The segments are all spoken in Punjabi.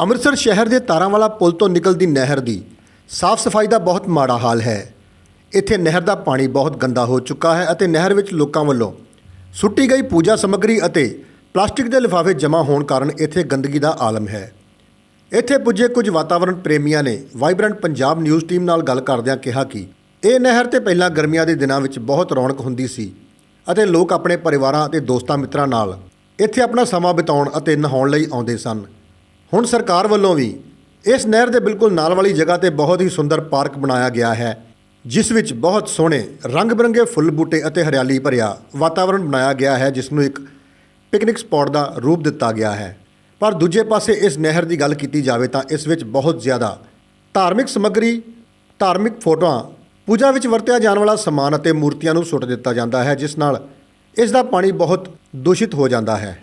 ਅੰਮ੍ਰਿਤਸਰ ਸ਼ਹਿਰ ਦੇ ਤਾਰਾਂਵਾਲਾ ਪੁਲ ਤੋਂ ਨਿਕਲਦੀ ਨਹਿਰ ਦੀ ਸਾਫ਼ ਸਫ਼ਾਈ ਦਾ ਬਹੁਤ ਮਾੜਾ ਹਾਲ ਹੈ। ਇੱਥੇ ਨਹਿਰ ਦਾ ਪਾਣੀ ਬਹੁਤ ਗੰਦਾ ਹੋ ਚੁੱਕਾ ਹੈ ਅਤੇ ਨਹਿਰ ਵਿੱਚ ਲੋਕਾਂ ਵੱਲੋਂ ਸੁੱਟੀ ਗਈ ਪੂਜਾ ਸਮੱਗਰੀ ਅਤੇ ਪਲਾਸਟਿਕ ਦੇ ਲਿਫਾਫੇ ਜਮ੍ਹਾਂ ਹੋਣ ਕਾਰਨ ਇੱਥੇ ਗੰਦਗੀ ਦਾ ਆਲਮ ਹੈ। ਇੱਥੇ ਪੁੱਜੇ ਕੁਝ ਵਾਤਾਵਰਣ ਪ੍ਰੇਮੀਆਂ ਨੇ ਵਾਈਬ੍ਰੈਂਟ ਪੰਜਾਬ ਨਿਊਜ਼ ਟੀਮ ਨਾਲ ਗੱਲ ਕਰਦਿਆਂ ਕਿਹਾ ਕਿ ਇਹ ਨਹਿਰ ਤੇ ਪਹਿਲਾਂ ਗਰਮੀਆਂ ਦੇ ਦਿਨਾਂ ਵਿੱਚ ਬਹੁਤ ਰੌਣਕ ਹੁੰਦੀ ਸੀ ਅਤੇ ਲੋਕ ਆਪਣੇ ਪਰਿਵਾਰਾਂ ਅਤੇ ਦੋਸਤਾਂ ਮਿੱਤਰਾਂ ਨਾਲ ਇੱਥੇ ਆਪਣਾ ਸਮਾਂ ਬਿਤਾਉਣ ਅਤੇ ਨਹਾਉਣ ਲਈ ਆਉਂਦੇ ਸਨ। ਹੁਣ ਸਰਕਾਰ ਵੱਲੋਂ ਵੀ ਇਸ ਨਹਿਰ ਦੇ ਬਿਲਕੁਲ ਨਾਲ ਵਾਲੀ ਜਗ੍ਹਾ ਤੇ ਬਹੁਤ ਹੀ ਸੁੰਦਰ ਪਾਰਕ ਬਣਾਇਆ ਗਿਆ ਹੈ, ਜਿਸ ਵਿੱਚ ਬਹੁਤ ਸੋਹਣੇ ਰੰਗ-ਬਿਰੰਗੇ ਫੁੱਲ ਬੂਟੇ ਅਤੇ ਹਰਿਆਲੀ ਭਰਿਆ ਵਾਤਾਵਰਣ ਬਣਾਇਆ ਗਿਆ ਹੈ, ਜਿਸ ਨੂੰ ਇੱਕ ਪਿਕਨਿਕ ਸਪੌਟ ਦਾ ਰੂਪ ਦਿੱਤਾ ਗਿਆ ਹੈ। ਪਰ ਦੂਜੇ ਪਾਸੇ ਇਸ ਨਹਿਰ ਦੀ ਗੱਲ ਕੀਤੀ ਜਾਵੇ ਤਾਂ ਇਸ ਵਿੱਚ ਬਹੁਤ ਜ਼ਿਆਦਾ ਧਾਰਮਿਕ ਸਮੱਗਰੀ, ਧਾਰਮਿਕ ਫੋਟੋਆਂ, ਪੂਜਾ ਵਿੱਚ ਵਰਤਿਆ ਜਾਣ ਵਾਲਾ ਸਮਾਨ ਅਤੇ ਮੂਰਤੀਆਂ ਨੂੰ ਸੁੱਟ ਦਿੱਤਾ ਜਾਂਦਾ ਹੈ, ਜਿਸ ਨਾਲ ਇਸ ਦਾ ਪਾਣੀ ਬਹੁਤ ਦੂਸ਼ਿਤ ਹੋ ਜਾਂਦਾ ਹੈ।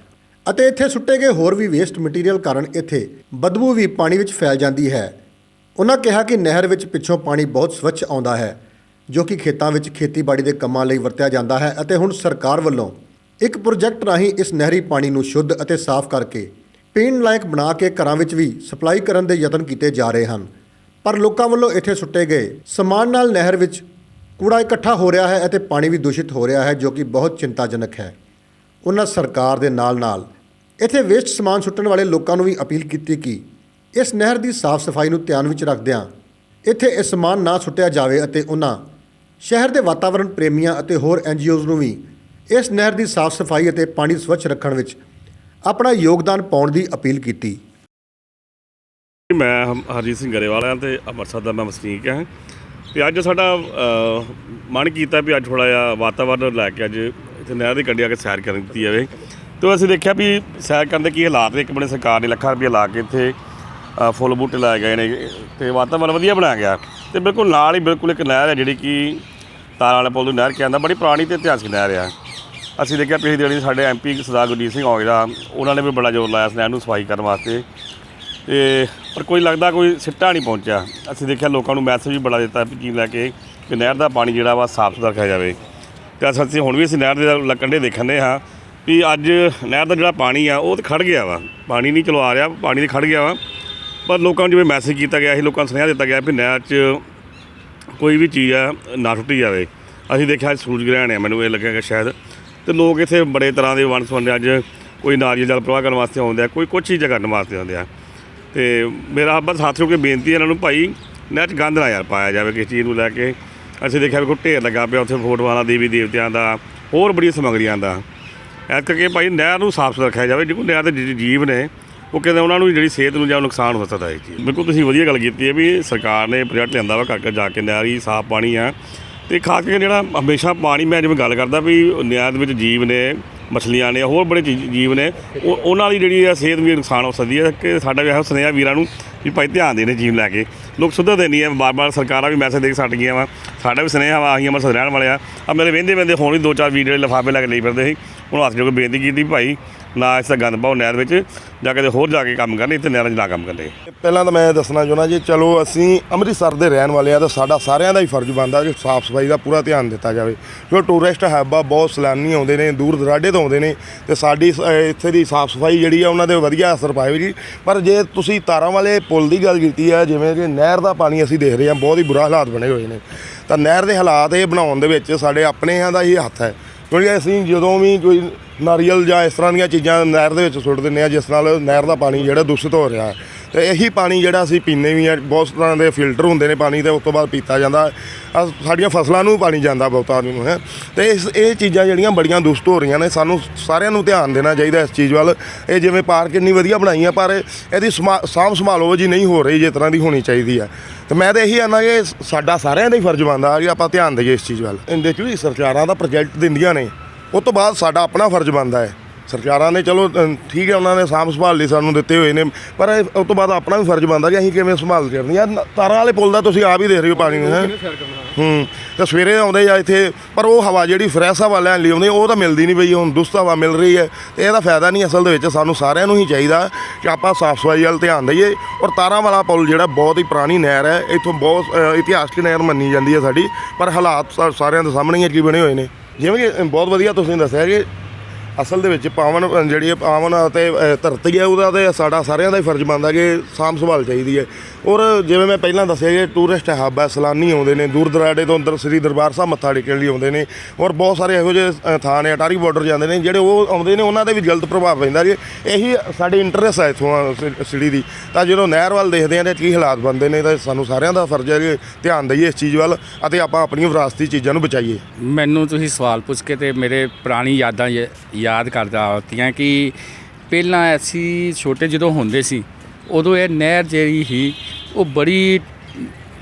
ਅਤੇ ਇੱਥੇ ਸੁੱਟੇ ਗਏ ਹੋਰ ਵੀ ਵੇਸਟ ਮਟੀਰੀਅਲ ਕਾਰਨ ਇੱਥੇ ਬਦਬੂ ਵੀ ਪਾਣੀ ਵਿੱਚ ਫੈਲ ਜਾਂਦੀ ਹੈ। ਉਹਨਾਂ ਕਿਹਾ ਕਿ ਨਹਿਰ ਵਿੱਚ ਪਿੱਛੋਂ ਪਾਣੀ ਬਹੁਤ ਸਵੱਛ ਆਉਂਦਾ ਹੈ, ਜੋ ਕਿ ਖੇਤਾਂ ਵਿੱਚ ਖੇਤੀਬਾੜੀ ਦੇ ਕੰਮਾਂ ਲਈ ਵਰਤਿਆ ਜਾਂਦਾ ਹੈ ਅਤੇ ਹੁਣ ਸਰਕਾਰ ਵੱਲੋਂ ਇੱਕ ਪ੍ਰੋਜੈਕਟ ਰਾਹੀਂ ਇਸ ਨਹਿਰੀ ਪਾਣੀ ਨੂੰ ਸ਼ੁੱਧ ਅਤੇ ਸਾਫ਼ ਕਰਕੇ ਪੀਣ ਲਾਇਕ ਬਣਾ ਕੇ ਘਰਾਂ ਵਿੱਚ ਵੀ ਸਪਲਾਈ ਕਰਨ ਦੇ ਯਤਨ ਕੀਤੇ ਜਾ ਰਹੇ ਹਨ। ਪਰ ਲੋਕਾਂ ਵੱਲੋਂ ਇੱਥੇ ਸੁੱਟੇ ਗਏ ਸਮਾਨ ਨਾਲ ਨਹਿਰ ਵਿੱਚ ਕੂੜਾ ਇਕੱਠਾ ਹੋ ਰਿਹਾ ਹੈ ਅਤੇ ਪਾਣੀ ਵੀ ਦੂਸ਼ਿਤ ਹੋ ਰਿਹਾ ਹੈ, ਜੋ ਕਿ ਬਹੁਤ ਚਿੰਤਾਜਨਕ ਹੈ। ਉਹਨਾਂ ਸਰਕਾਰ ਦੇ ਨਾਲ-ਨਾਲ ਇੱਥੇ ਵੇਸਟ ਸਮਾਨ ਸੁੱਟਣ ਵਾਲੇ ਲੋਕਾਂ ਨੂੰ ਵੀ ਅਪੀਲ ਕੀਤੀ ਕਿ ਇਸ ਨਹਿਰ ਦੀ ਸਾਫ਼ ਸਫ਼ਾਈ ਨੂੰ ਧਿਆਨ ਵਿੱਚ ਰੱਖਦਿਆਂ ਇੱਥੇ ਇਹ ਸਮਾਨ ਨਾ ਸੁੱਟਿਆ ਜਾਵੇ ਅਤੇ ਉਹਨਾਂ ਸ਼ਹਿਰ ਦੇ ਵਾਤਾਵਰਣ ਪ੍ਰੇਮੀਆਂ ਅਤੇ ਹੋਰ ਐਨਜੀਓਜ਼ ਨੂੰ ਵੀ ਇਸ ਨਹਿਰ ਦੀ ਸਾਫ਼ ਸਫ਼ਾਈ ਅਤੇ ਪਾਣੀ ਸਵੱਛ ਰੱਖਣ ਵਿੱਚ ਆਪਣਾ ਯੋਗਦਾਨ ਪਾਉਣ ਦੀ ਅਪੀਲ ਕੀਤੀ। ਮੈਂ ਹਮ- ਹਰਜੀਤ ਸਿੰਘ ਗਰੇਵਾਲ ਹਾਂ ਤੇ ਅੰਮ੍ਰਿਤਸਰ ਦਾ ਮੈਂ ਵਸਨੀਕ ਹਾਂ। ਤੇ ਅੱਜ ਸਾਡਾ ਅ, ਮਨ ਕੀਤਾ ਵੀ ਅੱਜ ਥੋੜਾ ਜਿਹਾ ਵਾਤਾਵਰਨ ਲੈ ਕੇ ਅੱਜ ਇੱਥੇ ਨਹਿਰ ਦੀ ਕੰਢੇ ਆ ਕੇ ਸੈਰ ਕਰਨ ਦਿੱਤੀ ਜਾਵੇ। ਤੇ ਅਸੀਂ ਦੇਖਿਆ ਵੀ ਸੈਰ ਕਰਨ ਦੇ ਕੀ ਹਾਲਾਤ ਨੇ, ਇੱਕ ਬਣੇ ਸਰਕਾਰ ਨੇ ਲੱਖਾਂ ਰੁਪਏ ਲਾ ਕੇ ਇੱਥੇ ਫੁੱਲ ਬੂਟੇ ਲਾਏ ਗਏ ਨੇ, ਤੇ ਵਾਤਾਵਰਨ ਵਧੀਆ ਬਣਾਇਆ ਗਿਆ। ਤੇ ਬਿਲਕੁਲ ਨਾਲ ਹੀ ਬਿਲਕੁਲ ਇੱਕ ਨਹਿਰ ਹੈ ਜਿਹੜੀ ਕਿ ਤਾਰਾਂ ਵਾਲੇ ਪੁੱਲ ਦੀ ਨਹਿਰ ਕਹਿੰਦਾ ਬੜੀ ਪੁਰਾਣੀ ਤੇ ਇਤਿਹਾਸਿਕ ਨਹਿਰ ਆ। ਅਸੀਂ ਦੇਖਿਆ ਪਿਛਲੀ ਦਿਨੀ ਸਾਡੇ ਐਮਪੀ ਸਰਦਾਰ ਗੁਰਜੀਤ ਸਿੰਘ ਔਜਲਾ, ਉਹਨਾਂ ਨੇ ਵੀ ਬੜਾ ਜ਼ੋਰ ਲਾਇਆ ਇਸ ਨਹਿਰ ਨੂੰ ਸਫ਼ਾਈ ਕਰਨ ਵਾਸਤੇ। ਤੇ ਪਰ ਕੋਈ ਲੱਗਦਾ ਕੋਈ ਸਿੱਟਾ ਨਹੀਂ ਪਹੁੰਚਿਆ। ਅਸੀਂ ਦੇਖਿਆ ਲੋਕਾਂ ਨੂੰ ਮੈਸੇਜ ਵੀ ਬੜਾ ਦਿੱਤਾ ਵੀ ਲੈ ਕੇ ਕਿ ਨਹਿਰ ਦਾ ਪਾਣੀ ਜਿਹੜਾ ਵਾ ਸਾਫ਼ ਸੁਥਰਾ ਰੱਖਿਆ ਜਾਵੇ। ਤੇ ਅਸੀਂ 'ਚ ਹੁਣ ਵੀ ਅਸੀਂ ਨਹਿਰ ਦੇ ਲੱਕੰਡੇ ਦੇਖਣ ਦੇ ਹਾਂ। ਵੀ ਅੱਜ ਨਹਿਰ ਦਾ ਜਿਹੜਾ ਪਾਣੀ ਆ, ਉਹ ਤੇ ਖੜ ਗਿਆ ਵਾ। ਪਾਣੀ ਨਹੀਂ ਚਲੋ ਆ ਰਿਹਾ, ਪਾਣੀ ਤੇ ਖੜ ਗਿਆ ਵਾ। ਪਰ ਲੋਕਾਂ ਨੂੰ ਜਿਵੇਂ ਮੈਸੇਜ ਕੀਤਾ ਗਿਆ ਸੀ, ਲੋਕਾਂ ਨੂੰ ਸੁਨੇਹਾ ਦਿੱਤਾ ਗਿਆ ਵੀ ਨਹਿਰ 'ਚ ਕੋਈ ਵੀ ਚੀਜ਼ ਆ, ਨਾ ਟੁੱਟੀ ਜਾਵੇ। ਅਸੀਂ ਦੇਖਿਆ ਅੱਜ ਸੂਰਜ ਗ੍ਰਹਿਣ ਹੈ ਮੈਨੂੰ ਇਹ ਲੱਗਿਆ ਕਿ ਸ਼ਾਇਦ। ਤੇ ਲੋਕ ਇੱਥੇ ਬੜੇ ਤਰ੍ਹਾਂ ਦੇ ਵੰਨ ਸੁਵੰਨੇ ਅੱਜ ਕੋਈ ਨਾਰੀਅਲ ਜਲ ਪ੍ਰਵਾਹ ਕਰਨ ਵਾਸਤੇ ਆਉਂਦੇ ਆ, ਕੋਈ ਕੁਛ ਚੀਜ਼ਾਂ ਕਰਨ ਵਾਸਤੇ ਆਉਂਦੇ ਆ। ਤੇ ਮੇਰਾ ਬਸ ਹੱਥ ਜੋੜ ਕੇ ਬੇਨਤੀ ਹੈ ਇਹਨਾਂ ਨੂੰ, ਭਾਈ, ਨਹਿਰ 'ਚ ਗੰਦ ਨਾ ਯਾਰ ਪਾਇਆ ਜਾਵੇ, ਕਿਸੇ ਚੀਜ਼ ਨੂੰ ਲੈ ਕੇ। ਅਸੀਂ ਦੇਖਿਆ ਵੀ ਕੋਈ ਢੇਰ ਲੱਗਾ ਪਿਆ ਉੱਥੇ ਫੋਟੋਆਂ ਦਾ ਦੇਵੀ ਦੇਵਤਿਆਂ ਦਾ, ਹੋਰ ਬੜੀਆਂ ਸਮੱਗਰੀਆਂ ਦਾ। ਇਸ ਕਰਕੇ ਭਾਈ ਨਹਿਰ ਨੂੰ ਸਾਫ਼ ਸੁਥਰਾ ਰੱਖਿਆ ਜਾਵੇ ਜੇ ਕੋਈ ਨਹਿਰ ਦੇ ਜਿਹੜੇ ਜੀਵ ਨੇ, ਉਹ ਕਹਿੰਦੇ ਉਹਨਾਂ ਨੂੰ ਜਿਹੜੀ ਸਿਹਤ ਨੂੰ ਜਾਂ ਨੁਕਸਾਨ ਹੋ ਸਕਦਾ ਹੈ ਜੀ। ਬਿਲਕੁਲ ਤੁਸੀਂ ਵਧੀਆ ਗੱਲ ਕੀਤੀ ਹੈ ਵੀ ਸਰਕਾਰ ਨੇ ਪ੍ਰੋਜੈਕਟ ਲਿਆਂਦਾ ਵਾ ਘਰ ਘਰ ਜਾ ਕੇ ਨਹਿਰ ਹੀ ਸਾਫ਼ ਪਾਣੀ ਆ। ਤੇ ਖਾਸ ਕਰਕੇ ਜਿਹੜਾ ਹਮੇਸ਼ਾ ਪਾਣੀ ਮੈਂ ਜਿਵੇਂ ਗੱਲ ਕਰਦਾ ਵੀ ਨਹਿਰ ਦੇ ਵਿੱਚ ਜੀਵ ਨੇ, ਮਛਲੀਆਂ ਨੇ ਹੋਰ ਬੜੇ ਚੀਜ਼- ਜੀਵ ਨੇ, ਉਹ ਉਹਨਾਂ ਦੀ ਜਿਹੜੀ ਆ ਸਿਹਤ ਵੀ ਨੁਕਸਾਨ ਹੋ ਸਕਦੀ ਹੈ ਕਿ ਸਾਡਾ ਵੀ ਇਹੋ ਸੁਨੇਹਾ ਵੀਰਾਂ ਨੂੰ ਵੀ ਭਾਈ ਧਿਆਨ ਦੇਣੇ ਜੀਵ ਲੈ ਕੇ। ਲੋਕ ਸੁਧਰਦੇ ਨਹੀਂ ਹੈ, ਬਾਰ-ਬਾਰ ਸਰਕਾਰਾਂ ਵੀ ਮੈਸੇਜ ਦੇ ਕੇ ਛੱਡ ਗਈਆਂ ਵਾ। ਸਾਡਾ ਵੀ ਸੁਨੇਹਾ ਵਾ, ਅਸੀਂ ਅੰਮ੍ਰਿਤਸਰ ਰਹਿਣ ਵਾਲੇ ਆ। ਆ ਮੇਰੇ ਵਹਿੰਦੇ ਵਹਿੰਦੇ ਹੁਣ ਵੀ ਦੋ ਚਾਰ ਵੀਡੀਓ ਲਿਫਾਫੇ ਲੈ ਕੇ ਲਈ ਫਿਰਦੇ ਸੀ। ਉਹਨੂੰ ਹੱਥ ਜੋੜ ਕੇ ਬੇਨਤੀ ਕੀਤੀ ਵੀ ਭਾਈ, ਨਾ ਇਸ ਦਾ ਗੰਦ ਪਾਓ ਨਹਿਰ ਵਿੱਚ, ਜਾ ਕੇ ਤੇ ਹੋਰ ਜਾ ਕੇ ਕੰਮ ਕਰਨੀ, ਇੱਥੇ ਨਹਿਰਾਂ 'ਚ ਨਾ ਕੰਮ ਕਰਨੇ ਪਹਿਲਾਂ ਤਾਂ ਮੈਂ ਦੱਸਣਾ ਚਾਹੁੰਦਾ ਜੀ, ਚਲੋ ਅਸੀਂ ਅੰਮ੍ਰਿਤਸਰ ਦੇ ਰਹਿਣ ਵਾਲੇ ਆ ਤਾਂ ਸਾਡਾ ਸਾਰਿਆਂ ਦਾ ਹੀ ਫਰਜ਼ ਬਣਦਾ ਕਿ ਸਾਫ਼ ਸਫ਼ਾਈ ਦਾ ਪੂਰਾ ਧਿਆਨ ਦਿੱਤਾ ਜਾਵੇ। ਜੋ ਟੂਰਿਸਟ ਹੱਬ ਆ ਬਹੁਤ ਸੈਲਾਨੀ ਆਉਂਦੇ ਨੇ, ਦੂਰ ਦਰਾਡੇ ਤੋਂ ਆਉਂਦੇ ਨੇ, ਤੇ ਸਾਡੀ ਸ- ਇੱਥੇ ਦੀ ਸਾਫ਼ ਸਫ਼ਾਈ ਜਿਹੜੀ ਆ, ਉਹਨਾਂ ਦੇ ਵਧੀਆ ਅਸਰ ਪਾਏ ਜੀ। ਪਰ ਜੇ ਤੁਸੀਂ ਤਾਰਾਂ ਵਾਲੇ ਪੁਲ ਦੀ ਗੱਲ ਕੀਤੀ ਆ, ਜਿਵੇਂ ਕਿ ਨਹਿਰ ਦਾ ਪਾਣੀ ਅਸੀਂ ਦੇਖ ਰਹੇ ਹਾਂ, ਬਹੁਤ ਹੀ ਬੁਰਾ ਹਾਲਾਤ ਬਣੇ ਹੋਏ ਨੇ। ਤਾਂ ਨਹਿਰ ਦੇ ਹਾਲਾਤ ਇਹ ਬਣਾਉਣ ਦੇ ਵਿੱਚ ਸਾਡੇ ਆਪਣਿਆਂ ਦਾ ਹੀ ਹੱਥ ਹੈ। ਕਿਉਂਕਿ ਅਸੀਂ ਜਦੋਂ ਵੀ ਕੋਈ ਨਾਰੀਅਲ ਜਾਂ ਇਸ ਤਰ੍ਹਾਂ ਦੀਆਂ ਚੀਜ਼ਾਂ ਨਹਿਰ ਦੇ ਵਿੱਚ ਸੁੱਟ ਦਿੰਦੇ ਆ, ਜਿਸ ਨਾਲ ਨਹਿਰ ਦਾ ਪਾਣੀ ਜਿਹੜਾ ਦੂਸ਼ਿਤ ਹੋ ਰਿਹਾ ਹੈ। ਤੇ ਇਹੀ ਪਾਣੀ ਜਿਹੜਾ ਅਸੀਂ ਪੀਂਦੇ ਵੀ ਆ, ਬਹੁਤ ਤਰ੍ਹਾਂ ਦੇ ਫਿਲਟਰ ਹੁੰਦੇ ਨੇ ਪਾਣੀ ਤੇ ਉਸ ਤੋਂ ਬਾਅਦ ਪੀਤਾ ਜਾਂਦਾ। ਆਹ ਸਾਡੀਆਂ ਫਸਲਾਂ ਨੂੰ ਵੀ ਪਾਣੀ ਜਾਂਦਾ ਬਹੁਤਾ ਨੂੰ, ਹੈ। ਤੇ ਇਸ, ਇਹ ਚੀਜ਼ਾਂ ਜਿਹੜੀਆਂ ਬੜੀਆਂ ਦੂਸ਼ਿਤ ਹੋ ਰਹੀਆਂ ਨੇ, ਸਾਨੂੰ ਸਾਰਿਆਂ ਨੂੰ ਧਿਆਨ ਦੇਣਾ ਚਾਹੀਦਾ ਇਸ ਚੀਜ਼ ਵੱਲ। ਇਹ ਜਿਵੇਂ ਪਾਰਕ ਇੰਨੀ ਵਧੀਆ ਬਣਾਈ ਆ, ਪਰ ਇਹਦੀ ਸਮਾ- ਸਾਂਭ ਸੰਭਾਲ ਉਹ ਜੀ ਨਹੀਂ ਹੋ ਰਹੀ ਜਿਸ ਤਰ੍ਹਾਂ ਦੀ ਹੋਣੀ ਚਾਹੀਦੀ ਆ। ਤੇ ਮੈਂ ਤਾਂ ਇਹੀ ਆਨਾ ਕਿ ਸਾਡਾ ਸਾਰਿਆਂ ਦਾ ਹੀ ਫਰਜ਼ ਬਣਦਾ ਕਿ ਆਪਾਂ ਧਿਆਨ ਦੇਈਏ ਇਸ ਚੀਜ਼ ਵੱਲ। ਇਹਦੇ 'ਚ ਵੀ ਸਰਕਾਰਾਂ ਦਾ ਪ੍ਰੋਜੈਕਟ ਦਿੰਦੀਆਂ ਨੇ। ਉਸ ਤੋਂ ਬਾਅਦ ਸਾਡਾ ਆਪਣਾ ਫਰਜ਼ ਬਣਦਾ ਹੈ। ਸਰਕਾਰਾਂ ਨੇ ਚਲੋ ਅ, ਠੀਕ ਹੈ ਉਹਨਾਂ ਨੇ ਸਾਂਭ ਸੰਭਾਲ ਲਈ ਸਾਨੂੰ ਦਿੱਤੇ ਹੋਏ ਨੇ ਪਰ ਇਹ- ਉਸ ਤੋਂ ਬਾਅਦ ਆਪਣਾ ਵੀ ਫਰਜ਼ ਬਣਦਾ ਕਿ ਅਸੀਂ ਕਿਵੇਂ ਸੰਭਾਲ ਕਰਨੀ ਆ ਨ- ਤਾਰਾਂ ਵਾਲੇ ਪੁੱਲ ਦਾ ਤੁਸੀਂ ਆਪ ਹੀ ਦੇਖ ਰਹੇ ਹੋ ਪਾਣੀ ਨੂੰ ਹੈ? ਹੂੰ ਤੇ ਸਵੇਰੇ ਆਉਂਦੇ ਜਾਂ ਇੱਥੇ ਪਰ ਉਹ ਹਵਾ ਜਿਹੜੀ ਫਰੈਸ਼ ਹਵਾ ਲੈਣ ਲਈ ਆਉਂਦੇ ਉਹ ਤਾਂ ਮਿਲਦੀ ਨਹੀਂ ਪਈ ਹੁਣ ਦੁਸਤ ਹਵਾ ਮਿਲ ਰਹੀ ਹੈ ਤੇ ਇਹਦਾ ਫਾਇਦਾ ਨਹੀਂ ਅਸਲ ਦੇ ਵਿੱਚ ਸਾਨੂੰ ਸਾਰਿਆਂ ਨੂੰ ਹੀ ਚਾਹੀਦਾ ਕਿ ਆਪਾਂ ਸਾਫ਼ ਸਫ਼ਾਈ ਵੱਲ ਧਿਆਨ ਦਈਏ। ਔਰ ਤਾਰਾਂ ਵਾਲਾ ਪੁੱਲ ਜਿਹੜਾ ਬਹੁਤ ਹੀ ਪੁਰਾਣੀ ਨਹਿਰ ਹੈ ਇੱਥੋਂ ਬਹੁਤ ਅ, ਇਤਿਹਾਸਕ ਨਹਿਰ ਮੰਨੀ ਜਾਂਦੀ ਹੈ ਸਾਡੀ ਪਰ ਹਾਲਾਤ ਸਾ- ਸਾਰਿਆਂ ਦੇ ਸਾਹਮਣੇ ਹੀ ਕੀ ਬਣੇ ਹੋਏ ਨੇ। ਜਿਵੇਂ ਕਿ ਬਹੁਤ ਵਧੀਆ ਤੁਸੀਂ ਦੱਸਿਆ ਕਿ ਅਸਲ ਦੇ ਵਿੱਚ ਪਾਵਨ ਜਿਹੜੀ ਇਹ ਪਾਵਨ ਅਤੇ ਧਰਤੀ ਹੈ, ਉਹਦਾ ਤੇ ਸਾਡਾ ਸਾਰਿਆਂ ਦਾ ਹੀ ਫਰਜ਼ ਬਣਦਾ ਕਿ ਸਾਂਭ ਸੰਭਾਲ ਚਾਹੀਦੀ ਹੈ। ਔਰ ਜਿਵੇਂ ਮੈਂ ਪਹਿਲਾਂ ਦੱਸਿਆ ਕਿ ਟੂਰਿਸਟ ਹੱਬ ਹੈ, ਸੈਲਾਨੀ ਆਉਂਦੇ ਨੇ, ਦੂਰ ਦਰਾਡੇ ਤੋਂ ਅੰਦਰ ਸ੍ਰੀ ਦਰਬਾਰ ਸਾਹਿਬ ਮੱਥਾ ਟੇਕਣ ਲਈ ਆਉਂਦੇ ਨੇ ਔਰ ਬਹੁਤ ਸਾਰੇ ਇਹੋ ਜਿਹੇ ਥਾਂ ਨੇ, ਅਟਾਰੀ ਬਾਰਡਰ ਜਾਂਦੇ ਨੇ, ਜਿਹੜੇ ਉਹ ਆਉਂਦੇ ਨੇ, ਉਹਨਾਂ ਦੇ ਵੀ ਜਲਦ ਪ੍ਰਭਾਵ ਪੈਂਦਾ ਜੀ। ਇਹੀ ਸਾਡੀ ਇੰਟਰਸਟ ਹੈ ਇਥੋਂ ਸਿਟੀ ਦੀ। ਤਾਂ ਜਦੋਂ ਨਹਿਰ ਵੱਲ ਦੇਖਦੇ ਆ ਤੇ ਕੀ ਹਾਲਾਤ ਬਣਦੇ ਨੇ, ਤਾਂ ਸਾਨੂੰ ਸਾਰਿਆਂ ਦਾ ਫਰਜ਼ ਹੈ ਕਿ ਧਿਆਨ ਦਈਏ ਇਸ ਚੀਜ਼ ਵੱਲ ਅਤੇ ਆਪਾਂ ਆਪਣੀਆਂ ਵਿਰਾਸਤੀ ਚੀਜ਼ਾਂ ਨੂੰ ਬਚਾਈਏ। ਮੈਨੂੰ ਤੁਸੀਂ ਸਵਾਲ ਪੁੱਛ ਕੇ ਤੇ ਮੇਰੇ ਪੁਰਾਣੀ ਯਾਦਾਂ ਯ- ਯਾਦ ਕਰਦਾ ਆਉਂਦੀਆਂ ਕਿ ਪਹਿਲਾਂ ਅਸੀਂ ਛੋਟੇ ਜਦੋਂ ਹੁੰਦੇ ਸੀ, ਉਦੋਂ ਇਹ ਨਹਿਰ ਜਿਹੜੀ ਸੀ, ਉਹ ਬੜੀ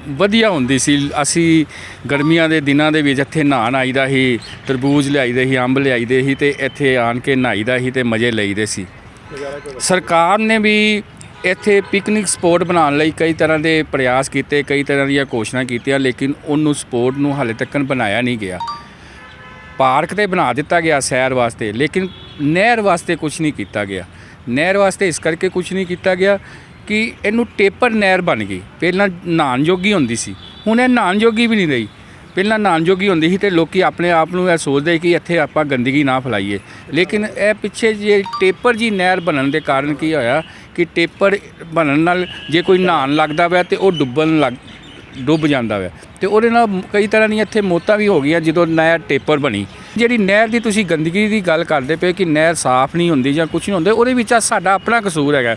ਵਧੀਆ ਹੁੰਦੀ ਸੀ। ਅਸੀਂ ਗਰਮੀਆਂ ਦੇ ਦਿਨਾਂ ਦੇ ਵਿੱਚ ਇੱਥੇ ਨਹਾਉਣ ਆਈਦਾ ਸੀ, ਤਰਬੂਜ ਲਿਆਈਦੇ ਸੀ, ਅੰਬ ਲਿਆਈਦੇ ਸੀ ਤੇ ਇੱਥੇ ਆਣ ਕੇ ਨਹਾਈਦਾ ਸੀ ਤੇ ਮਜ਼ੇ ਲਈਦੇ ਸੀ। ਸਰਕਾਰ ਨੇ ਵੀ ਇੱਥੇ ਪਿਕਨਿਕ ਸਪੋਟ ਬਣਾਉਣ ਲਈ ਕਈ ਤਰ੍ਹਾਂ ਦੇ ਪ੍ਰਯਾਸ ਕੀਤੇ, ਕਈ ਤਰ੍ਹਾਂ ਦੀਆਂ ਕੋਸ਼ਿਸ਼ਾਂ ਕੀਤੀਆਂ, ਲੇਕਿਨ ਉਹਨੂੰ ਸਪੋਟ ਨੂੰ ਹਾਲੇ ਤੱਕ ਬਣਾਇਆ ਨਹੀਂ ਗਿਆ। ਪਾਰਕ ਤੇ ਬਣਾ ਦਿੱਤਾ ਗਿਆ ਸੈਰ ਵਾਸਤੇ, ਲੇਕਿਨ ਨਹਿਰ ਵਾਸਤੇ ਕੁਝ ਨਹੀਂ ਕੀਤਾ ਗਿਆ। ਨਹਿਰ ਵਾਸਤੇ ਇਸ ਕਰਕੇ ਕੁਝ ਨਹੀਂ ਕੀਤਾ ਗਿਆ ਕਿ ਇਹਨੂੰ ਟੇਪਰ ਨਹਿਰ ਬਣ ਗਈ। ਪਹਿਲਾਂ ਨਹਾਣ ਜੋਗੀ ਹੁੰਦੀ ਸੀ, ਹੁਣ ਇਹ ਨਹਾਣ ਜੋਗੀ ਵੀ ਨਹੀਂ ਰਹੀ। ਪਹਿਲਾਂ ਨਹਾਉਣ ਜੋਗੀ ਹੁੰਦੀ ਸੀ ਤੇ ਲੋਕੀ ਆਪਣੇ ਆਪ ਨੂੰ ਇਹ ਸੋਚਦੇ ਕਿ ਇੱਥੇ ਆਪਾਂ ਗੰਦਗੀ ਨਾ ਫੈਲਾਈਏ। ਲੇਕਿਨ ਇਹ ਪਿੱਛੇ ਜੇ ਟੇਪਰ ਜੀ ਨਹਿਰ ਬਣਨ ਦੇ ਕਾਰਨ ਕੀ ਹੋਇਆ ਕਿ ਟੇਪਰ ਬਣਨ ਨਾਲ ਜੇ ਕੋਈ ਨਹਾਉਣ ਲੱਗਦਾ ਵਾ ਤੇ ਉਹ ਡੁੱਬਣ ਲੱਗ ਡੁੱਬ ਜਾਂਦਾ ਵਾ। ਤੇ ਉਹਦੇ ਨਾਲ ਕਈ ਤਰ੍ਹਾਂ ਦੀਆਂ ਇੱਥੇ ਮੌਤਾਂ ਵੀ ਹੋ ਗਈਆਂ ਜਦੋਂ ਨਹਿਰ ਟੇਪਰ ਬਣੀ। ਜਿਹੜੀ ਨਹਿਰ ਦੀ ਤੁਸੀਂ ਗੰਦਗੀ ਦੀ ਗੱਲ ਕਰਦੇ ਪਏ ਕਿ ਨਹਿਰ ਸਾਫ਼ ਨਹੀਂ ਹੁੰਦੀ ਜਾਂ ਕੁਝ ਨਹੀਂ ਹੁੰਦਾ, ਉਹਦੇ ਵਿੱਚ ਆ ਸਾਡਾ ਆਪਣਾ ਕਸੂਰ ਹੈਗਾ।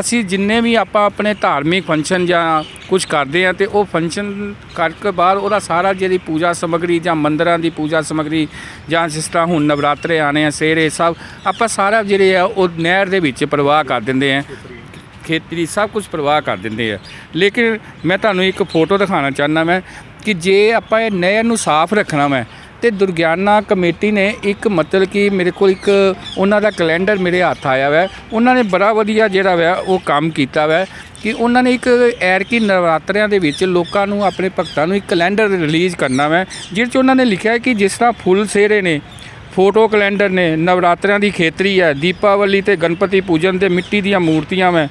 ਅਸੀਂ ਜਿੰਨੇ ਵੀ ਆਪਾਂ ਆਪਣੇ ਧਾਰਮਿਕ ਫੰਕਸ਼ਨ ਜਾਂ ਕੁਝ ਕਰਦੇ ਆ ਤੇ ਉਹ ਫੰਕਸ਼ਨ ਕਰਕੇ ਬਾਅਦ ਉਹਦਾ ਸਾਰਾ ਜਿਹੜੀ ਪੂਜਾ ਸਮੱਗਰੀ ਜਾਂ ਮੰਦਰਾਂ ਦੀ ਪੂਜਾ ਸਮੱਗਰੀ ਜਾਂ ਜਿਸ ਤਰ੍ਹਾਂ ਹੁਣ ਨਵਰਾਤਰੇ ਆਣੇ ਆ ਸੇਰੇ ਸਭ, ਆਪਾਂ ਸਾਰਾ ਜਿਹੜੇ ਆ ਉਹ ਨਹਿਰ ਦੇ ਵਿੱਚ ਪ੍ਰਵਾਹ ਕਰ ਦਿੰਦੇ ਆ। ਖੇਤਰੀ ਸਭ ਕੁਝ ਪ੍ਰਵਾਹ ਕਰ ਦਿੰਦੇ ਆ। ਲੇਕਿਨ ਮੈਂ ਤੁਹਾਨੂੰ ਇੱਕ ਫੋਟੋ ਦਿਖਾਉਣਾ ਚਾਹੁੰਦਾ ਮੈਂ ਕਿ ਜੇ ਆਪਾਂ ਇਹ ਨਹਿਰ ਨੂੰ ਸਾਫ਼ ਰੱਖਣਾ ਮੈਂ ਤੇ ਦੁਰਗਿਆਨਾ ਕਮੇਟੀ ਨੇ ਇੱਕ ਮਤਲਬ ਕਿ ਮੇਰੇ ਕੋਲ ਇੱਕ ਉਹਨਾਂ ਦਾ ਕੈਲੰਡਰ ਮੇਰੇ ਹੱਥ ਆਇਆ ਵੈ। ਉਹਨਾਂ ਨੇ ਬੜਾ ਵਧੀਆ ਜਿਹੜਾ ਵਾ ਉਹ ਕੰਮ ਕੀਤਾ ਵੈ ਕਿ ਉਹਨਾਂ ਨੇ ਇੱਕ ਐਰਕੀ ਨਵਰਾਤਰਿਆਂ ਦੇ ਵਿੱਚ ਲੋਕਾਂ ਨੂੰ ਆਪਣੇ ਭਗਤਾਂ ਨੂੰ ਇੱਕ ਕੈਲੰਡਰ ਰਿਲੀਜ਼ ਕਰਨਾ ਵੈ, ਜਿਹਦੇ 'ਚ ਉਹਨਾਂ ਨੇ ਲਿਖਿਆ ਕਿ ਜਿਸ ਤਰ੍ਹਾਂ ਫੁੱਲ ਸਿਹਰੇ ਨੇ, ਫੋਟੋ ਕੈਲੰਡਰ ਨੇ, ਨਵਰਾਤਰਿਆਂ ਦੀ ਖੇਤਰੀ ਹੈ, ਦੀਪਾਵਲੀ ਤੇ ਗਣਪਤੀ ਪੂਜਨ ਤੇ ਮਿੱਟੀ ਦੀਆਂ ਮੂਰਤੀਆਂ ਮੈਂ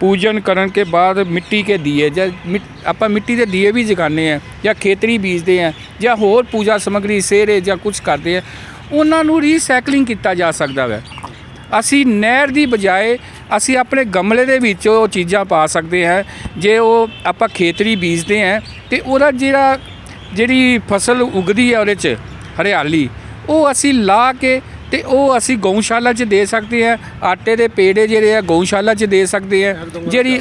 ਪੂਜਨ ਕਰਨ ਕੇ ਬਾਅਦ ਮਿੱਟੀ ਕੇ ਦੀਏ ਜਾਂ ਮਿੱਟ- ਆਪਾਂ ਮਿੱਟੀ ਦੇ ਦੀਏ ਵੀ ਜਗਾਉਂਦੇ ਆ ਜਾਂ ਖੇਤਰੀ ਬੀਜਦੇ ਆ ਜਾਂ ਹੋਰ ਪੂਜਾ ਸਮੱਗਰੀ ਸੇਰੇ ਜਾਂ ਕੁਝ ਕਰਦੇ ਆ ਉਹਨਾਂ ਨੂੰ ਰੀਸਾਈਕਲਿੰਗ ਕੀਤਾ ਜਾ ਸਕਦਾ ਵੈ। ਅਸੀਂ ਨਹਿਰ ਦੀ ਬਜਾਏ ਅਸੀਂ ਆਪਣੇ ਗਮਲੇ ਦੇ ਵਿੱਚ ਉਹ ਚੀਜ਼ਾਂ ਪਾ ਸਕਦੇ ਹਾਂ, ਜੇ ਉਹ ਆਪਾਂ ਖੇਤਰੀ ਬੀਜਦੇ ਹਾਂ ਤੇ ਉਹਦਾ ਜਿਹੜਾ, ਜਿਹੜੀ ਫਸਲ ਉਗਦੀ ਹੈ ਉਹਦੇ 'ਚ, ਹਰਿਆਲੀ, ਉਹ ਅਸੀਂ ਲਾ ਕੇ ਤੇ ਉਹ ਅਸੀਂ ਗਊਸ਼ਾਲਾ 'ਚ ਦੇ ਸਕਦੇ ਹਾਂ ਆਟੇ ਦੇ ਪੇੜੇ ਜਿਹੜੇ ਆ ਗਊਸ਼ਾਲਾ 'ਚ ਦੇ ਸਕਦੇ ਹਾਂ ਜਿਹੜੀ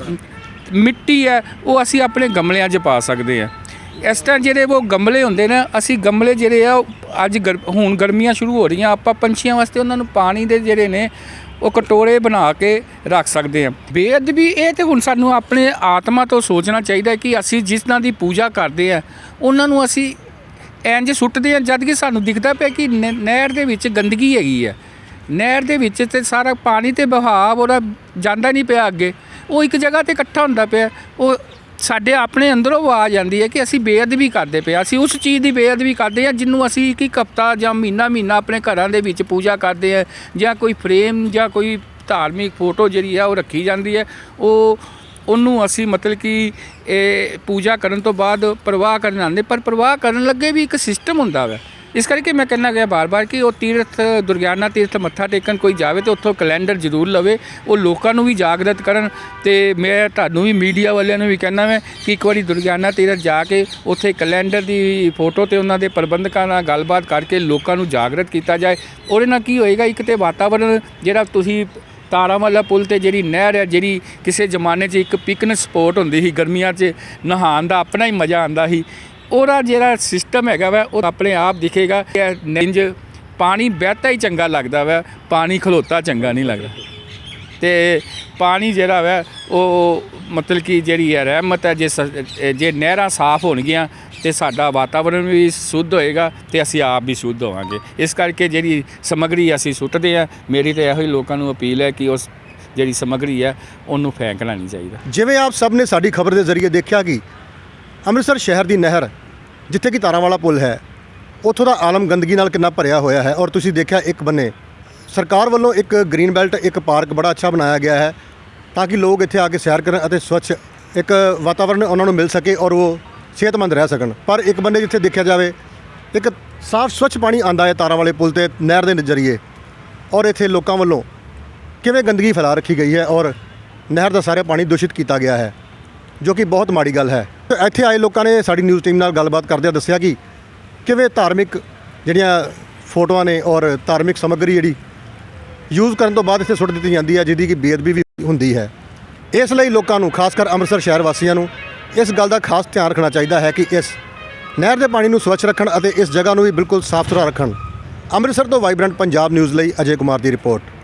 ਮਿੱਟੀ ਹੈ ਉਹ ਅਸੀਂ ਆਪਣੇ ਗਮਲਿਆਂ 'ਚ ਪਾ ਸਕਦੇ ਹਾਂ ਇਸ ਤਰ੍ਹਾਂ ਜਿਹੜੇ ਉਹ ਗਮਲੇ ਹੁੰਦੇ ਨੇ ਅਸੀਂ ਗਮਲੇ ਜਿਹੜੇ ਆ ਅੱਜ ਹੁਣ ਗਰਮੀਆਂ ਸ਼ੁਰੂ ਹੋ ਰਹੀਆਂ ਆਪਾਂ ਪੰਛੀਆਂ ਵਾਸਤੇ ਉਹਨਾਂ ਨੂੰ ਪਾਣੀ ਦੇ ਜਿਹੜੇ ਨੇ ਉਹ ਕਟੋਰੇ ਬਣਾ ਕੇ ਰੱਖ ਸਕਦੇ ਹਾਂ ਬੇਅਦਬੀ ਇਹ ਤੇ ਹੁਣ ਸਾਨੂੰ ਆਪਣੇ ਆਤਮਾ ਤੋਂ ਸੋਚਣਾ ਚਾਹੀਦਾ ਕਿ ਅਸੀਂ ਜਿਸ ਤਰ੍ਹਾਂ ਦੀ ਪੂਜਾ ਕਰਦੇ ਆ ਉਹਨਾਂ ਨੂੰ ਅਸੀਂ ਇੰਜ ਸੁੱਟਦੇ ਆ, ਜਦ ਕਿ ਸਾਨੂੰ ਦਿਖਦਾ ਪਿਆ ਕਿ ਨ- ਨਹਿਰ ਦੇ ਵਿੱਚ ਗੰਦਗੀ ਹੈਗੀ ਹੈ ਨਹਿਰ ਦੇ ਵਿੱਚ ਤੇ ਸਾਰਾ ਪਾਣੀ ਤੇ ਬਹਾਵ ਉਹਦਾ ਜਾਂਦਾ ਨਹੀਂ ਪਿਆ ਅੱਗੇ। ਉਹ ਇੱਕ ਜਗ੍ਹਾ ਤੇ ਇਕੱਠਾ ਹੁੰਦਾ ਪਿਆ। ਉਹ ਸਾਡੇ ਆਪਣੇ ਅੰਦਰੋਂ ਆਵਾਜ਼ ਆਉਂਦੀ ਹੈ ਕਿ ਅਸੀਂ ਬੇਅਦਬੀ ਕਰਦੇ ਪਏ ਹਾਂ। ਅਸੀਂ ਉਸ ਚੀਜ਼ ਦੀ ਬੇਅਦਬੀ ਕਰਦੇ ਹਾਂ ਜਿਹਨੂੰ ਅਸੀਂ ਇੱਕ ਇੱਕ ਹਫਤਾ ਜਾਂ ਮਹੀਨਾ ਮਹੀਨਾ ਆਪਣੇ ਘਰਾਂ ਦੇ ਵਿੱਚ ਪੂਜਾ ਕਰਦੇ ਆ। ਜਾਂ ਕੋਈ ਫਰੇਮ ਜਾਂ ਕੋਈ ਧਾਰਮਿਕ ਫੋਟੋ ਜਿਹੜੀ ਆ, ਉਹ ਰੱਖੀ ਜਾਂਦੀ ਹੈ। ਉਹ ਉਹਨੂੰ ਅਸੀਂ ਮਤਲਬ ਕਿ ਇਹ ਪੂਜਾ ਕਰਨ ਤੋਂ ਬਾਅਦ ਪ੍ਰਵਾਹ ਕਰਨ ਆਉਂਦੇ, ਪਰ ਪ੍ਰਵਾਹ ਕਰਨ ਲੱਗੇ ਵੀ ਇੱਕ ਸਿਸਟਮ ਹੁੰਦਾ ਵਾ। ਇਸ ਕਰਕੇ ਮੈਂ ਕਹਿਣਾ ਗਿਆ ਬਾਰ-ਬਾਰ ਕਿ ਉਹ ਤੀਰਥ, ਦੁਰਗਿਆਨਾ ਤੀਰਥ ਮੱਥਾ ਟੇਕਣ ਕੋਈ ਜਾਵੇ ਤੇ ਉੱਥੋਂ ਕੈਲੰਡਰ ਜ਼ਰੂਰ ਲਵੇ, ਉਹ ਲੋਕਾਂ ਨੂੰ ਵੀ ਜਾਗਰਤ ਕਰਨ ਤੇ ਮੈਂ ਤੁਹਾਨੂੰ ਵੀ ਮੀਡੀਆ ਵਾਲਿਆਂ ਨੂੰ ਵੀ ਕਹਿਣਾ ਮੈਂ ਕਿ ਇੱਕ ਵਾਰੀ ਦੁਰਗਿਆਨਾ ਤੀਰਥ ਜਾ ਕੇ ਉੱਥੇ ਕੈਲੰਡਰ ਦੀ ਫੋਟੋ ਤੇ ਉਹਨਾਂ ਦੇ ਪ੍ਰਬੰਧਕਾਂ ਨਾਲ ਗੱਲਬਾਤ ਕਰਕੇ ਲੋਕਾਂ ਨੂੰ ਜਾਗਰਤ ਕੀਤਾ ਜਾਏ। ਉਹਦੇ ਨਾਲ ਕੀ ਹੋਏਗਾ, ਇੱਕ ਤੇ ਵਾਤਾਵਰਣ ਜਿਹੜਾ ਤੁਸੀਂ ਤਾਰਾਂ ਪੁਲ ਤੇ ਜਿਹੜੀ ਨਹਿਰ ਹੈ, ਜਿਹੜੀ ਕਿਸੇ ਜ਼ਮਾਨੇ 'ਚ ਇੱਕ ਪਿਕਨਿਕ ਸਪੋਟ ਹੁੰਦੀ ਸੀ, ਗਰਮੀਆਂ 'ਚ ਨਹਾਉਣ ਦਾ ਆਪਣਾ ਹੀ ਮਜ਼ਾ ਆਉਂਦਾ ਸੀ। ਉਹਦਾ ਜਿਹੜਾ ਸਿਸਟਮ ਹੈਗਾ ਵਾ, ਉਹ ਆਪਣੇ ਆਪ ਦਿਖੇਗਾ। ਕਿ ਨਿੰਜ ਪਾਣੀ ਬਹਿਤਾ ਹੀ ਚੰਗਾ ਲੱਗਦਾ ਵਾ, ਪਾਣੀ ਖਲੋਤਾ ਚੰਗਾ ਨਹੀਂ ਲੱਗਦਾ। ਤੇ ਪਾਣੀ ਜਿਹੜਾ ਵੈ, ਉਹ ਮਤਲਬ ਕਿ ਜਿਹੜੀ ਹੈ ਰਹਿਮਤ ਹੈ, ਜੇ ਸ- ਜੇ ਨਹਿਰਾਂ ਸਾਫ਼ ਹੋਣਗੀਆਂ ਤੇ ਸਾਡਾ ਵਾਤਾਵਰਣ ਵੀ ਸ਼ੁੱਧ ਹੋਏਗਾ ਤੇ ਅਸੀਂ ਆਪ ਵੀ ਸ਼ੁੱਧ ਹੋਵਾਂਗੇ। ਇਸ ਕਰਕੇ ਜਿਹੜੀ ਸਮੱਗਰੀ ਅਸੀਂ ਸੁੱਟਦੇ ਆ ਮੇਰੀ ਤਾਂ ਇਹੋ ਹੀ ਲੋਕਾਂ ਨੂੰ ਅਪੀਲ ਹੈ ਕਿ ਉਸ ਜਿਹੜੀ ਸਮੱਗਰੀ ਹੈ, ਉਹਨੂੰ ਫੈਂਕਣਾ ਨਹੀਂ ਚਾਹੀਦਾ। ਜਿਵੇਂ ਆਪ ਸਭ ਨੇ ਸਾਡੀ ਖਬਰ ਦੇ ਜ਼ਰੀਏ ਦੇਖਿਆ ਕਿ ਅੰਮ੍ਰਿਤਸਰ ਸ਼ਹਿਰ ਦੀ ਨਹਿਰ, ਜਿੱਥੇ ਕਿ ਤਾਰਾਂ ਵਾਲਾ ਪੁਲ ਹੈ, ਉੱਥੋਂ ਦਾ ਆਲਮ ਗੰਦਗੀ ਨਾਲ ਕਿੰਨਾ ਭਰਿਆ ਹੋਇਆ ਹੈ, ਔਰ ਤੁਸੀਂ ਦੇਖਿਆ ਇੱਕ ਬੰਨੇ ਸਰਕਾਰ ਵੱਲੋਂ ਇੱਕ ਗ੍ਰੀਨ ਬੈਲਟ, ਇੱਕ ਪਾਰਕ ਬੜਾ ਅੱਛਾ ਬਣਾਇਆ ਗਿਆ ਹੈ ਤਾਂ ਕਿ ਲੋਕ ਇੱਥੇ ਆ ਕੇ ਸੈਰ ਕਰਨ ਅਤੇ ਸਵੱਛ ਇੱਕ ਵਾਤਾਵਰਣ ਉਹਨਾਂ ਨੂੰ ਮਿਲ ਸਕੇ ਔਰ ਉਹ ਸਿਹਤਮੰਦ ਰਹਿ ਸਕਣ। ਪਰ ਇੱਕ ਬੰਦੇ ਜਿੱਥੇ ਦੇਖਿਆ ਜਾਵੇ, ਇੱਕ ਸਾਫ਼ ਸਵੱਛ ਪਾਣੀ ਆਂਦਾ ਹੈ ਤਾਰਾਂ ਵਾਲੇ ਪੁਲ ਤੇ, ਨਹਿਰ ਦੇ ਜ਼ਰੀਏ ਔਰ ਇੱਥੇ ਲੋਕਾਂ ਵੱਲੋਂ ਕਿਵੇਂ ਗੰਦਗੀ ਫੈਲਾ ਰੱਖੀ ਗਈ ਹੈ ਔਰ ਨਹਿਰ ਦਾ ਸਾਰਾ ਪਾਣੀ ਦੂਸ਼ਿਤ ਕੀਤਾ ਗਿਆ ਹੈ, ਜੋ ਕਿ ਬਹੁਤ ਮਾੜੀ ਗੱਲ ਹੈ। ਤੇ ਇੱਥੇ ਆਏ ਲੋਕਾਂ ਨੇ ਸਾਡੀ ਨਿਊਜ਼ ਟੀਮ ਨਾਲ ਗੱਲਬਾਤ ਕਰਦਿਆਂ ਦੱਸਿਆ ਕਿ ਕਿਵੇਂ ਧਾਰਮਿਕ ਜਿਹੜੀਆਂ ਫੋਟੋਆਂ ਨੇ ਔਰ ਧਾਰਮਿਕ ਸਮੱਗਰੀ ਜਿਹੜੀ ਯੂਜ਼ ਕਰਨ ਤੋਂ ਬਾਅਦ ਇੱਥੇ ਸੁੱਟ ਦਿੱਤੀ ਜਾਂਦੀ ਹੈ, ਜਿਹਦੀ ਕਿ ਬੇਅਦਬੀ ਵੀ ਹੁੰਦੀ ਹੈ। ਇਸ ਲਈ ਲੋਕਾਂ ਨੂੰ, ਖਾਸ ਕਰ ਅੰਮ੍ਰਿਤਸਰ ਸ਼ਹਿਰ ਵਾਸੀਆਂ ਨੂੰ, ਇਸ ਗੱਲ ਦਾ ਖਾਸ ਧਿਆਨ ਰੱਖਣਾ ਚਾਹੀਦਾ ਹੈ ਕਿ ਇਸ ਨਹਿਰ ਦੇ ਪਾਣੀ ਨੂੰ ਸਵੱਛ ਰੱਖਣ ਅਤੇ ਇਸ ਜਗ੍ਹਾ ਨੂੰ ਵੀ ਬਿਲਕੁਲ ਸਾਫ਼ ਸੁਥਰਾ ਰੱਖਣ। ਅੰਮ੍ਰਿਤਸਰ ਤੋਂ ਵਾਈਬ੍ਰੈਂਟ ਪੰਜਾਬ ਨਿਊਜ਼ ਲਈ ਅਜੇ ਕੁਮਾਰ ਦੀ ਰਿਪੋਰਟ।